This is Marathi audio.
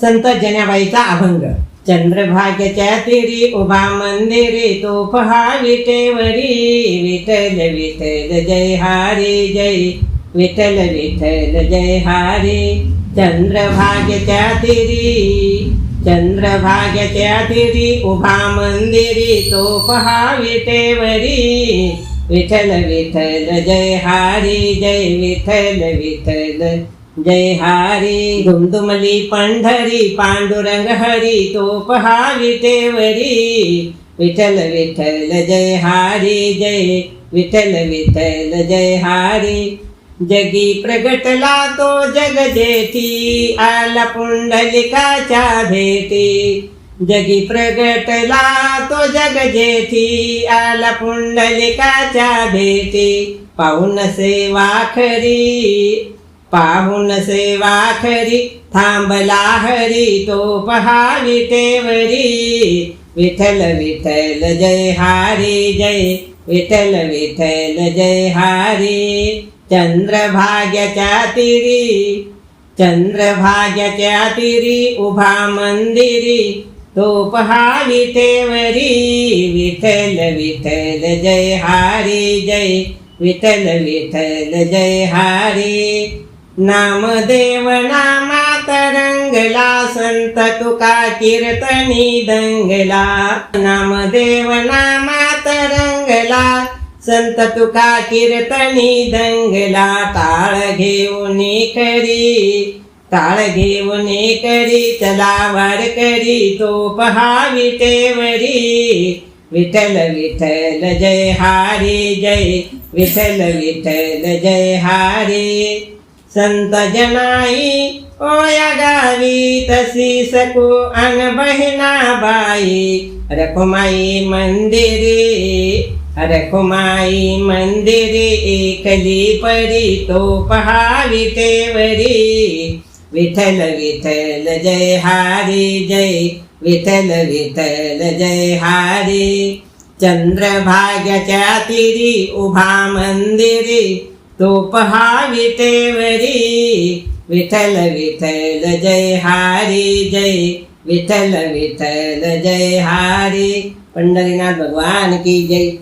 संत जनाबाईचा अभंग. चंद्रभाग्याच्या तिरी उभा मंदिरी तो पहा विटेवरी विठल विठल जय हारी जय. विठल विठल जय हारी. चंद्रभाग्याच्या तिरी चंद्रभाग्याच्या तिरी उभा मंदिरी तो पहा विटेवरी विठल विठल जय हारी जय. विठल विठल जय हारी धुमधुमली पंढरी पांडुरंग हरी तो पहा विटेवरी विठ्ठल विठ्ठल जय हारी जय. विठ्ठल विठ्ठल जय हारी. जगी प्रगटला तो जग जेठी आला पुंडलिकाच्या भेटी. जगी प्रगटला तो जग जेठी आला पुंडलिकाच्या भेटी. पाहून सेवा खरी. पाहून सेवा खरी थांबला हरी तो पहावी तेवरी. विठ्ठल विठ्ठल जय हारी जय. विठ्ठल विठ्ठल जय हारी. चंद्रभाग्याच्या तिरी. चंद्रभाग्याच्या तिरी उभा मंदिरी. तो पहावी तेवरी. विठ्ठल विठ्ठल जय हारी जय. विठ्ठल विठ्ठल जय हारी. नामदेव नामात रंगला संत तुका कीर्तनी दंगला. नामदेव नामात रंगला संत तुका कीर्तनी दंगला. टाळ घेऊन करी टाळ घेऊन करी चला करी तो पहा विटेवरी विठ्ठल विठल जय हारी जय. विठ्ठल विठल जय हारे. संत जनाई ओया गावी तशी सकू अन बहिना बाई। रखुमाई मंदिरे रखुमाई मंदिरे एकली परी तो पहा विटेवरी विठल विठल जय हारी जय विठल विठल जय हारी। चंद्रभाग्याच्या तिरी उभा मंदिरी तो पहा विटेवरी विठ्ठल विठ्ठल जय हरी जय विठ्ठल विठ्ठल जय हरी. पंढरीनाथ भगवान की जय.